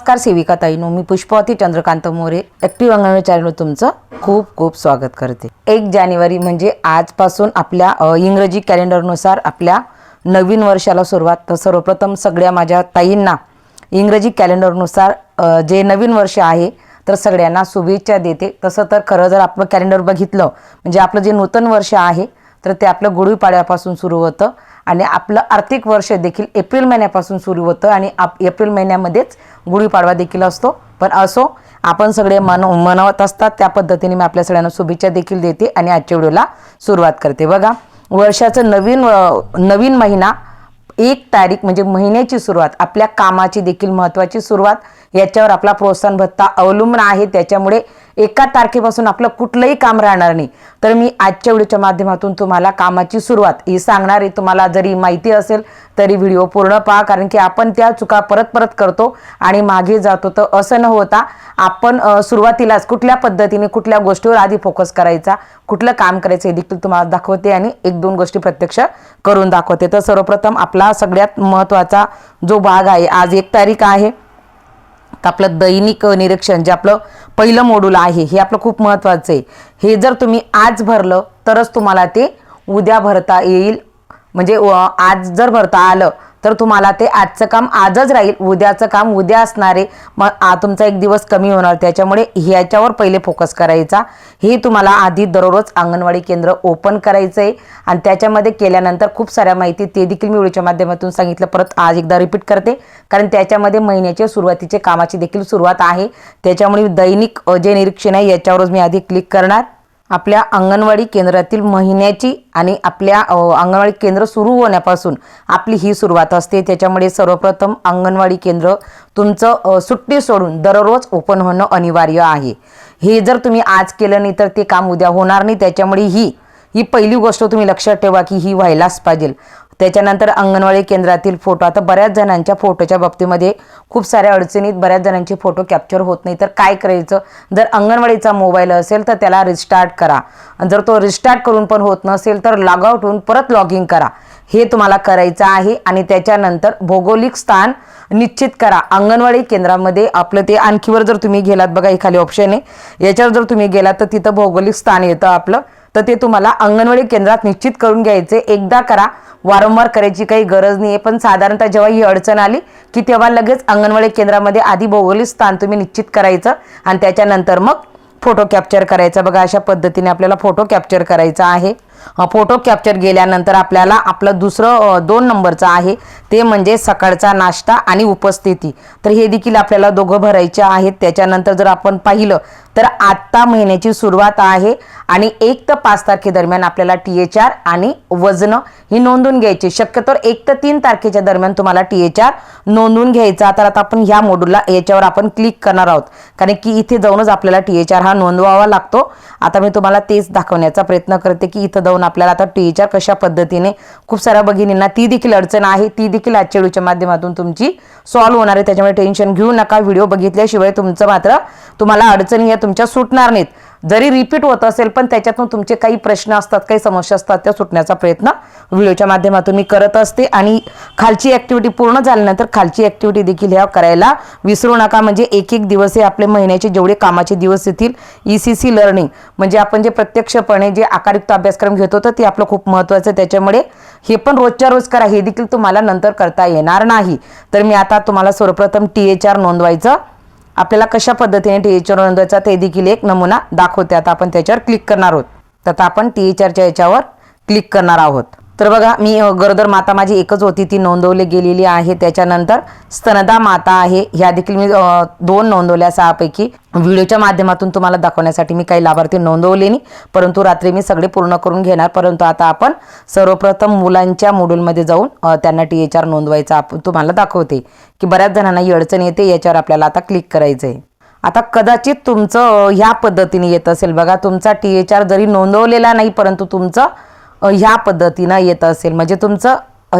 नमस्कार सेविका ताईनो मी पुष्पावती चंद्रकांत मोरे ॲक्टिव्ह अंगणवाडी चॅनलवर तुमचं खूप खूप स्वागत करते. एक जानेवारी म्हणजे आजपासून आपल्या इंग्रजी कॅलेंडरनुसार आपल्या नवीन वर्षाला सुरुवात. तर सर्वप्रथम सगळ्या माझ्या ताईंना इंग्रजी कॅलेंडरनुसार जे नवीन वर्ष आहे तर सगळ्यांना शुभेच्छा देते. तसं तर खरं जर आपलं कॅलेंडर बघितलं म्हणजे आपलं जे नूतन वर्ष आहे तर ते आपलं गुढीपाड्यापासून सुरू होतं. आणि आपलं आर्थिक वर्ष देखील एप्रिल महिन्यापासून सुरू होतं आणि आप एप्रिल महिन्यामध्येच गुढीपाडवा देखील असतो. पण असो आपण सगळे मन मनवत असतात त्या पद्धतीने मी आपल्या सगळ्यांना शुभेच्छा देखील देते आणि आजच्या व्हिडिओला सुरुवात करते. बघा वर्षाचं नवीन नवीन महिना एक तारीख म्हणजे महिन्याची सुरुवात आपल्या कामाची देखील महत्त्वाची सुरुवात याच्यावर आपला प्रोत्साहन भत्ता अवलंबून आहे. त्याच्यामुळे एका तारखेपासून आपलं कुठलंही काम राहणार नाही. तर मी आजच्या व्हिडिओच्या माध्यमातून तुम्हाला कामाची सुरुवात ही सांगणार आहे. तुम्हाला जरी माहिती असेल तरी व्हिडिओ पूर्ण पहा. कारण की आपण त्या चुका परत परत करतो आणि मागे जातो. तर असं न होता आपण सुरुवातीलाच कुठल्या पद्धतीने कुठल्या गोष्टीवर आधी फोकस करायचा कुठलं काम करायचं हे देखील तुम्हाला दाखवते आणि एक दोन गोष्टी प्रत्यक्ष करून दाखवते. तर सर्वप्रथम आपला सगळ्यात महत्त्वाचा जो भाग आहे आज एक तारीख आहे. तर आपलं दैनिक निरीक्षण जे आपलं पहिलं मॉड्यूल आहे हे आपलं खूप महत्त्वाचं आहे. हे जर तुम्ही आज भरलं तरच तुम्हाला ते उद्या भरता येईल. म्हणजे व- आज जर भरता आलं तर तुम्हाला ते आजचं काम आजच राहील. उद्याचं काम उद्या असणार. आहे मग तुमचा एक दिवस कमी होणार. त्याच्यामुळे ह्याच्यावर पहिले फोकस करायचा. हे तुम्हाला आधी दररोज अंगणवाडी केंद्र ओपन करायचं आहे आणि त्याच्यामध्ये केल्यानंतर खूप साऱ्या माहिती ते देखील मी व्हिडिओच्या माध्यमातून सांगितलं. परत आज एकदा रिपीट करते. कारण त्याच्यामध्ये महिन्याच्या सुरुवातीचे कामाची देखील सुरुवात आहे. त्याच्यामुळे दैनिक जे निरीक्षण आहे याच्यावरच मी आधी क्लिक करणार. आपल्या अंगणवाडी केंद्रातील महिन्याची आणि आपल्या अंगणवाडी केंद्र सुरू होण्यापासून आपली ही सुरुवात असते. त्याच्यामुळे सर्वप्रथम अंगणवाडी केंद्र तुमचं सुट्टी सोडून दररोज ओपन होणं अनिवार्य आहे. हे जर तुम्ही आज केलं नाही तर ते काम उद्या होणार नाही. त्याच्यामुळे ही ही पहिली गोष्ट तुम्ही लक्षात ठेवा की ही व्हायलाच पाहिजे. त्याच्यानंतर अंगणवाडी केंद्रातील फोटो. आता बऱ्याच जणांच्या फोटोच्या बाबतीमध्ये खूप साऱ्या अडचणीत बऱ्याच जणांचे फोटो कॅप्चर होत नाही. तर काय करायचं? जर अंगणवाडीचा मोबाईल असेल तर त्याला रिस्टार्ट करा. आणि जर तो रिस्टार्ट करून पण होत नसेल तर लॉग आउट होऊन परत लॉग इन करा. हे तुम्हाला करायचं आहे आणि त्याच्यानंतर भौगोलिक स्थान निश्चित करा. अंगणवाडी केंद्रामध्ये आपलं ते आणखीवर जर तुम्ही गेलात बघा हे खाली ऑप्शन आहे. याच्यावर जर तुम्ही गेलात तर तिथं भौगोलिक स्थान येतं आपलं. तर ते तुम्हाला अंगणवाडी केंद्रात निश्चित करून घ्यायचे. एकदा करा. वारंवार करायची काही गरज नाही आहे पण साधारणतः जेव्हा ही अडचण आली की तेव्हा लगेच अंगणवाडी केंद्रामध्ये आधी भौगोलिक स्थान तुम्ही निश्चित करायचं आणि त्याच्यानंतर मग फोटो कॅप्चर करायचा. बघा अशा पद्धतीने आपल्याला फोटो कॅप्चर करायचा आहे. फोटो कॅप्चर गेल्यानंतर आपल्याला आपलं दुसरं दोन नंबरचं आहे. ते म्हणजे सकाळचा नाश्ता आणि उपस्थिती. तर हे देखील आपल्याला दोघं भरायचे आहेत. त्याच्यानंतर जर आपण पाहिलं तर आत्ता महिन्याची सुरुवात आहे आणि एक तर पाच तारखेदरम्यान आपल्याला टी एच आर आणि वजनं ही नोंदून घ्यायची. शक्यतो एक तर तीन तारखेच्या दरम्यान तुम्हाला टी एच आर नोंदून घ्यायचा. तर आता आपण ह्या मॉड्यूलला याच्यावर आपण क्लिक करणार आहोत. कारण की इथे जाऊनच आपल्याला टी एच आर हा नोंदवावा लागतो. आता मी तुम्हाला तेच दाखवण्याचा प्रयत्न करते की इथं जाऊन आपल्याला आता टी कशा पद्धतीने खूप साऱ्या भगिनींना ती देखील अडचण आहे ती देखील आजच्या व्हिडिओच्या माध्यमातून तुमची सॉल्व्ह होणार आहे. त्याच्यामुळे टेन्शन घेऊ नका. व्हिडिओ बघितल्याशिवाय तुमचं मात्र तुम्हाला अडचणी या तुमच्या सुटणार नाहीत. जरी रिपीट होत असेल पण त्याच्यातून तुमचे काही प्रश्न असतात काही समस्या असतात त्या सुटण्याचा प्रयत्न व्हिडिओच्या माध्यमातून मी करत असते. आणि खालची ॲक्टिव्हिटी पूर्ण झाल्यानंतर खालची ॲक्टिव्हिटी देखील ह्या करायला विसरू नका. म्हणजे एक एक दिवस हे आपले महिन्याचे जेवढे कामाचे दिवस येतील ई सी सी लर्निंग म्हणजे आपण जे प्रत्यक्षपणे जे आकारयुक्त अभ्यासक्रम घेतो तर ते आपलं खूप महत्त्वाचं आहे. त्याच्यामुळे हे पण रोजच्या रोज करा. हे देखील तुम्हाला नंतर करता येणार नाही. तर मी आता तुम्हाला सर्वप्रथम टी एच आर नोंदवायचं. आपल्याला कशा पद्धतीने टी एच आर नोंदवायचा ते देखील एक नमुना दाखवते. आता आपण त्याच्यावर क्लिक करणार आहोत. तर आता आपण टी एच आरच्या याच्यावर क्लिक करणार आहोत. तर बघा मी गरोदर माता माझी एकच होती ती नोंदवली गेलेली आहे. त्याच्यानंतर स्तनदा माता आहे. ह्या देखील मी दोन नोंदवल्या सहापैकी. व्हिडिओच्या माध्यमातून तुम्हाला दाखवण्यासाठी मी काही लाभार्थी नोंदवले नाही परंतु रात्री मी सगळे पूर्ण करून घेणार. परंतु आता आपण सर्वप्रथम मुलांच्या मोडूलमध्ये जाऊन त्यांना टी एच आर नोंदवायचा आपण तुम्हाला दाखवते की बऱ्याच जणांना ही अडचण येते याच्यावर आपल्याला आता क्लिक करायचं आहे आता कदाचित तुमचं ह्या पद्धतीने येत असेल. बघा तुमचा टी एच आर जरी नोंदवलेला नाही परंतु तुमचं ह्या पद्धतीनं येत असेल. म्हणजे तुमचं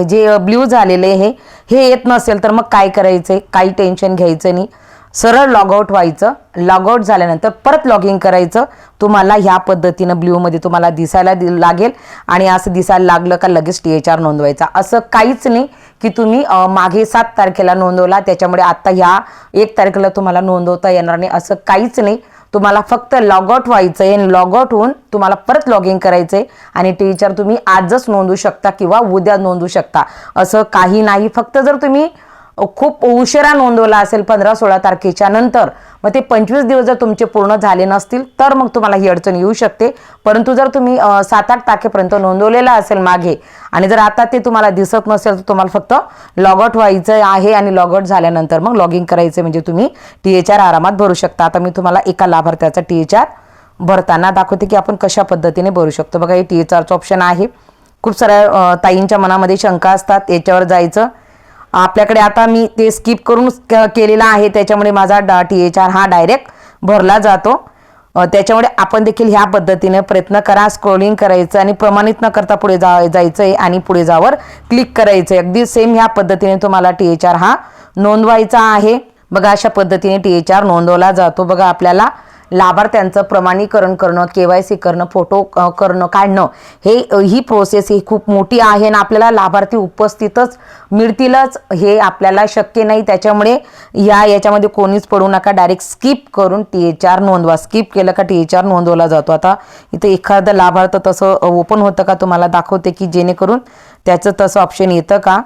जे ब्ल्यू झालेले हे हे येत नसेल तर मग काय करायचं? काही टेन्शन घ्यायचं नाही. सरळ लॉगआउट व्हायचं. लॉगआउट झाल्यानंतर परत लॉग इन करायचं. तुम्हाला ह्या पद्धतीनं ब्ल्यूमध्ये तुम्हाला दिसायला दि- लागेल. आणि असं दिसायला लागलं का लगेच टी एच आर नोंदवायचा. असं काहीच नाही की तुम्ही मागे सात तारखेला नोंदवला. त्याच्यामुळे आत्ता ह्या एक तारखेला तुम्हाला नोंदवता येणार नाही. असं काहीच नाही. तुम्हाला फक्त लॉग आउट व्हायचं आहे लॉग आउट होऊन तुम्हाला परत लॉग इन करायचं आहे आणि टीचर तुम्ही आजच नोंदू शकता किंवा उद्या नोंदू शकता. असं काही नाही. फक्त जर तुम्ही खूप उशिरा नोंदवला असेल पंधरा सोळा तारखेच्या नंतर. मग ते पंचवीस दिवस जर तुमचे पूर्ण झाले नसतील तर मग तुम्हाला ही अडचण येऊ शकते. परंतु जर तुम्ही सात आठ तारखेपर्यंत नोंदवलेला असेल मागे आणि जर आता ते तुम्हाला दिसत नसेल तर तुम्हाला फक्त लॉग आउट व्हायचं आहे आणि लॉग आउट झाल्यानंतर मग लॉग इन करायचं म्हणजे तुम्ही टी एच आर आरामात भरू शकता. आता मी तुम्हाला एका लाभार्थ्याचा टी एच आर भरताना दाखवते की आपण कशा पद्धतीने भरू शकतो. बघा हे टी एच आरचं ऑप्शन आहे. खूप साऱ्या ताईंच्या मनामध्ये शंका असतात. याच्यावर जायचं. आपल्याकडे आता मी ते स्किप करून क- केलेला आहे. त्याच्यामुळे माझा डा टी एच आर हा डायरेक्ट भरला जातो. त्याच्यामुळे आपण देखील ह्या पद्धतीने प्रयत्न करा. स्क्रोलिंग करायचं आणि प्रमाणित न करता पुढे जा जायचं आहे आणि पुढे जावर क्लिक करायचं आहे अगदी सेम ह्या पद्धतीने तुम्हाला टी एच आर हा नोंदवायचा आहे. बघा अशा पद्धतीने टी एच आर नोंदवला जातो. बघा आपल्याला लाभार्थ्यांचं प्रमाणीकरण करणं के वाय सी करणं फोटो करणं काढणं हे ही प्रोसेस ही खूप मोठी आहे आणि आपल्याला लाभार्थी उपस्थितच मिळतीलच हे आपल्याला शक्य नाही. त्याच्यामुळे या याच्यामध्ये कोणीच पडू नका. डायरेक्ट स्किप करून टी एच आर नोंदवा. स्किप केलं का टी एच आर नोंदवला जातो. आता इथं एखादं लाभार्थ तसं ओपन होतं का? तुम्हाला दाखवते की जेणेकरून त्याचं तसं ऑप्शन येतं का?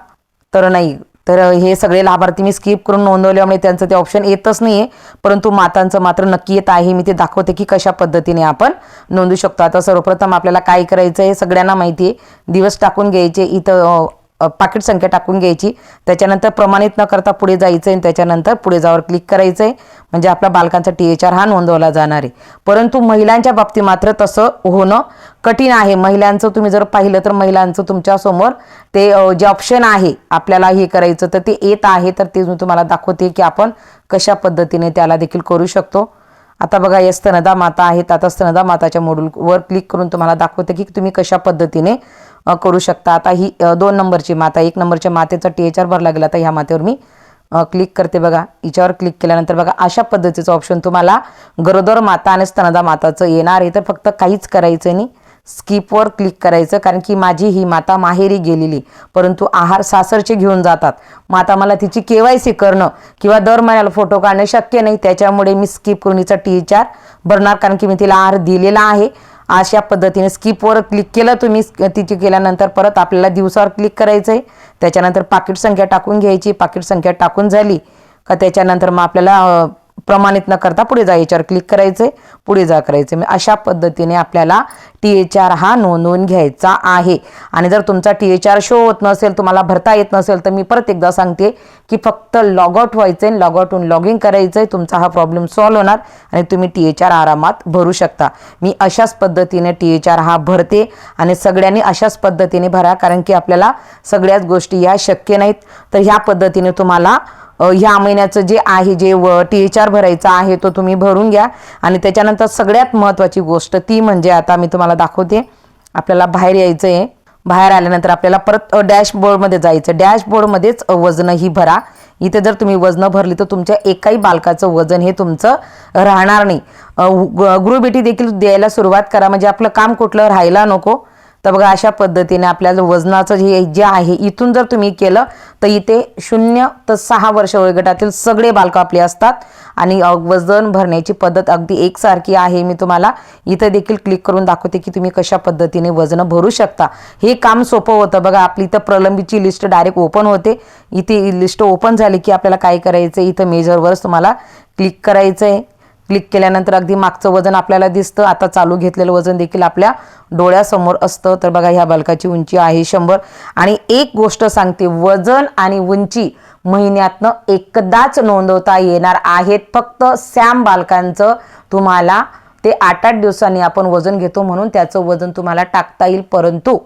तर नाही. तर हे सगळे लाभार्थी मी स्किप करून नोंदवल्यामुळे त्यांचं ते ऑप्शन येतच नाही आहे परंतु मातांचं मात्र नक्की येत आहे. मी ते दाखवते की कशा पद्धतीने आपण नोंदू शकतो. आता सर्वप्रथम आपल्याला काय करायचं आहे सगळ्यांना माहिती आहे दिवस टाकून घ्यायचे. इथं पाकिट संख्या टाकून घ्यायची. त्याच्यानंतर प्रमाणित न करता पुढे जायचं आहे आणि त्याच्यानंतर पुढे जावर क्लिक करायचं आहे म्हणजे आपल्या बालकांचा टी एच आर हा नोंदवला जाणार आहे. परंतु महिलांच्या बाबतीत मात्र तसं होणं कठीण आहे. महिलांचं तुम्ही जर पाहिलं तर महिलांचं तुमच्यासमोर ते जे ऑप्शन आहे आपल्याला हे करायचं तर ते येत आहे. तर ते मी तुम्हाला दाखवते की आपण कशा पद्धतीने त्याला देखील करू शकतो. आता बघा या स्तनदा माता आहेत. आता स्तनदा माताच्या मॉड्यूलवर क्लिक करून तुम्हाला दाखवते की तुम्ही कशा पद्धतीने करू शकता. आता ही दोन नंबरची माता एक नंबरच्या मातेचा टी एच आर भरला गेला तर ह्या मातेवर मी क्लिक करते बघा. हिच्यावर क्लिक केल्यानंतर बघा अशा पद्धतीचं ऑप्शन तुम्हाला गरोदर माता आणि स्तनदा माताचं येणार आहे. तर फक्त काहीच करायचं नाही. स्किपवर क्लिक करायचं कारण की माझी ही माता माहेरी गेलेली. परंतु आहार सासरचे घेऊन जातात. माता मला तिची के वाय सी करणं किंवा दर महिन्याला फोटो काढणं शक्य नाही. त्याच्यामुळे मी स्किप करून हिचा टी एच आर भरणार कारण की मी तिला आहार दिलेला आहे. अशा पद्धतीने स्किपवर क्लिक केलं तुम्ही तिथे केल्यानंतर परत आपल्याला दिवसावर क्लिक करायचं आहे त्याच्यानंतर पाकिट संख्या टाकून घ्यायची. पाकिट संख्या टाकून झाली. का त्याच्यानंतर मग आपल्याला प्रमाणित न करता पुढे जा याच्यावर क्लिक करायचं पुढे जा करायचं म्हणजे अशा पद्धतीने आपल्याला टी एच आर हा नोंदवून घ्यायचा आहे. आणि जर तुमचा टी एच आर शो होत नसेल तुम्हाला भरता येत नसेल तर मी परत एकदा सांगते की फक्त लॉग आउट व्हायचं आहे लॉग आउट लॉग इन करायचं आहे तुमचा हा प्रॉब्लेम सॉल्व्ह होणार आणि तुम्ही टी एच आर आरामात भरू शकता. मी अशाच पद्धतीने टी एच आर हा भरते आणि सगळ्यांनी अशाच पद्धतीने भरा कारण की आपल्याला सगळ्याच गोष्टी या शक्य नाहीत. तर ह्या पद्धतीने तुम्हाला ह्या महिन्याचं जे आहे जे व टी एच आर भरायचा आहे तो तुम्ही भरून घ्या. आणि त्याच्यानंतर सगळ्यात महत्त्वाची गोष्ट ती म्हणजे आता मी तुम्हाला दाखवते. आपल्याला बाहेर यायचं आहे बाहेर आल्यानंतर आपल्याला परत डॅशबोर्डमध्ये जायचं. डॅशबोर्डमध्येच वजनही भरा. इथे जर तुम्ही वजनं भरली तर तुमच्या एकाही बालकाचं वजन हे तुमचं राहणार नाही. गृहबेटी ग- देखील द्यायला सुरुवात करा. म्हणजे आपलं काम कुठलं राहायला नको. तर बघा अशा पद्धतीने आपल्याला वजनाचं जे जे आहे इथून जर तुम्ही केलं तर इथे शून्य तर सहा वर्ष वयोगटातील सगळे बालकं आपले असतात. आणि वजन भरण्याची पद्धत अगदी एकसारखी आहे. मी तुम्हाला इथं देखील क्लिक करून दाखवते की तुम्ही कशा पद्धतीने वजनं भरू शकता. हे काम सोपं होतं. बघा आपली इथं प्रलंबीची लिस्ट डायरेक्ट ओपन होते. इथे लिस्ट ओपन झाली की आपल्याला काय करायचं आहे इथं मेजरवरच तुम्हाला क्लिक करायचं आहे क्लिक केल्यानंतर अगदी मागचं वजन आपल्याला दिसतं. आता चालू घेतलेलं वजन देखील आपल्या डोळ्यासमोर असतं. तर बघा ह्या बालकाची उंची आहे शंभर. आणि एक गोष्ट सांगते वजन आणि उंची महिन्यातनं एकदाच नोंदवता येणार आहेत. फक्त सॅम बालकांचं तुम्हाला ते आठ आठ दिवसांनी आपण वजन घेतो म्हणून त्याचं वजन तुम्हाला टाकता येईल. परंतु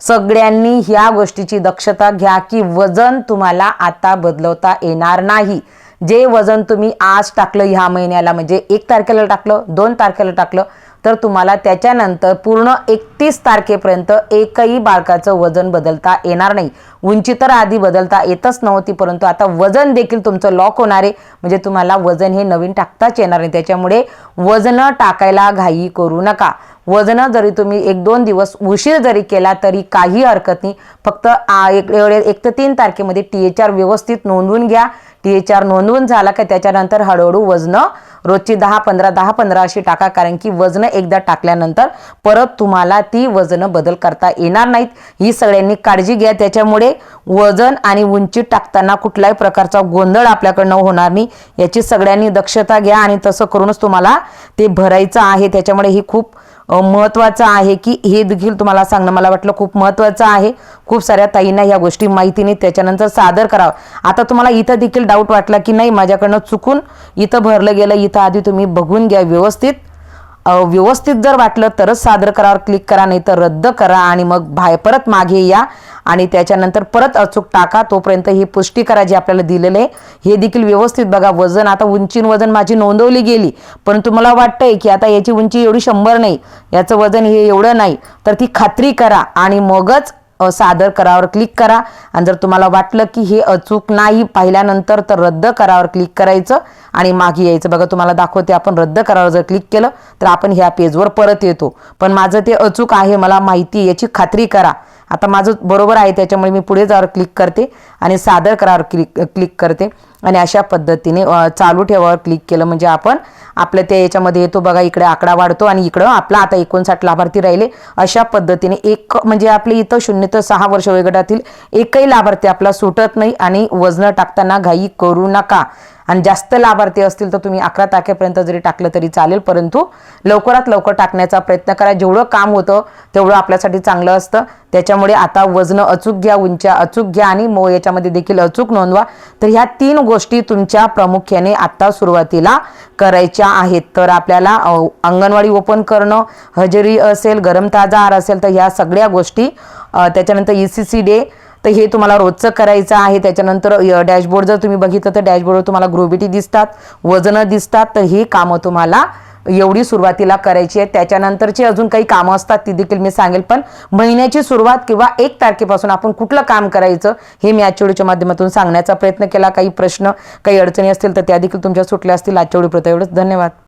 सगळ्यांनी ह्या गोष्टीची दक्षता घ्या की वजन तुम्हाला आता बदलवता येणार नाही. जे वजन तुम्ही आज टाकलं ह्या महिन्याला म्हणजे एक तारखेला टाकलं दोन तारखेला टाकलं तर तुम्हाला त्याच्यानंतर पूर्ण एकतीस तारखेपर्यंत एकही बाळकाचं वजन बदलता येणार नाही. उंची तर आधी बदलता येतच नव्हती परंतु आता वजन देखील तुमचं लॉक होणार आहे. म्हणजे तुम्हाला वजन हे नवीन टाकताच येणार नाही. त्याच्यामुळे वजन टाकायला घाई करू नका. वजन जरी तुम्ही एक दोन दिवस उशीर जरी केला तरी काही हरकत नाही. फक्त आ- एक एवढे एक तर तीन तारखेमध्ये टी एच आर व्यवस्थित नोंदवून घ्या. टी एच आर नोंदवून झाला का त्याच्यानंतर हळूहळू वजनं रोजची दहा पंधरा दहा पंधरा अशी टाका कारण की वजनं एकदा टाकल्यानंतर परत तुम्हाला ती वजनं बदल करता येणार नाहीत. ही सगळ्यांनी काळजी घ्या. त्याच्यामुळे वजन आणि उंची टाकताना कुठल्याही प्रकारचा गोंधळ आपल्याकडनं होणार नाही. याची सगळ्यांनी दक्षता घ्या आणि तसं करूनच तुम्हाला ते भरायचं आहे. त्याच्यामुळे ही खूप महत्त्वाचं आहे की हे देखील तुम्हाला सांगणं मला वाटलं खूप महत्त्वाचं आहे. खूप साऱ्या ताईंना ह्या गोष्टी माहिती नाही त्याच्यानंतर सादर करावं. आता तुम्हाला इथं देखील डाऊट वाटला की नाही माझ्याकडनं चुकून इथं भरलं गेलं इथं आधी तुम्ही बघून घ्या व्यवस्थित. व्यवस्थित जर वाटलं तरच सादर करावर क्लिक करा नाही तर रद्द करा आणि मग बाहेर परत मागे या. आणि त्याच्यानंतर परत अचूक टाका. तोपर्यंत ही पुष्टी करा जे आपल्याला दिलेलं आहे. हे देखील व्यवस्थित बघा. वजन आता उंचीन वजन माझी नोंदवली गेली. परंतु मला वाटतंय की आता याची उंची एवढी शंभर नाही. याचं वजन हे एवढं नाही. तर ती खात्री करा आणि मगच सादर करावर क्लिक करा. आणि जर तुम्हाला वाटलं की हे अचूक नाही पाहिल्यानंतर तर रद्द करावर क्लिक करायचं आणि मागे यायचं. बघा तुम्हाला दाखवते आपण रद्द करावर जर क्लिक केलं तर आपण ह्या पेजवर परत येतो. पण माझं ते अचूक आहे मला माहिती आहे याची खात्री करा. आता माझं बरोबर आहे त्याच्यामुळे मी पुढे जावर क्लिक करते आणि सादर करावर क्लिक क्लिक करते. आणि अशा पद्धतीने चालू ठेवावर क्लिक केलं म्हणजे आपण आपलं त्या याच्यामध्ये येतो बघा इकडे आकडा वाढतो आणि इकडं आपला आता एकोणसाठ लाभार्थी राहिले. अशा पद्धतीने एक म्हणजे आपले इथं शून्य तर सहा वर्ष वयोगटातील एकही लाभार्थी आपला सुटत नाही आणि वजनं टाकताना घाई करू नका. आणि जास्त लाभार्थी असतील तर तुम्ही अकरा तारखेपर्यंत जरी टाकलं तरी चालेल परंतु लवकरात लवकर टाकण्याचा प्रयत्न करा. जेवढं काम होतं तेवढं आपल्यासाठी चांगलं असतं. त्याच्यामुळे आता वजनं अचूक घ्या उंच्या अचूक घ्या आणि मो याच्यामध्ये देखील अचूक नोंदवा. तर ह्या तीन गोष्टी तुमच्या प्रामुख्याने आत्ता सुरुवातीला करायच्या आहेत. तर आपल्याला अंगणवाडी ओपन करणं हजेरी असेल गरम ताजा आहार असेल तर ह्या सगळ्या गोष्टी त्याच्यानंतर ई सी सी डे तर हे तुम्हाला रोजचं करायचं आहे. त्याच्यानंतर डॅशबोर्ड जर तुम्ही बघितलं तर डॅशबोर्डवर तुम्हाला ग्रोबिटी दिसतात वजनं दिसतात तर ही कामं तुम्हाला एवढी सुरुवातीला करायची आहे. त्याच्यानंतरची अजून काही कामं असतात ती देखील मी सांगेल. पण महिन्याची सुरुवात किंवा एक तारखेपासून आपण कुठलं काम करायचं हे मी आजच्या व्हिडिओच्या माध्यमातून सांगण्याचा प्रयत्न केला. काही प्रश्न काही अडचणी असतील तर त्या देखील तुमच्या सुटल्या असतील. आजच्या व्हिडिओ एवढंच. धन्यवाद.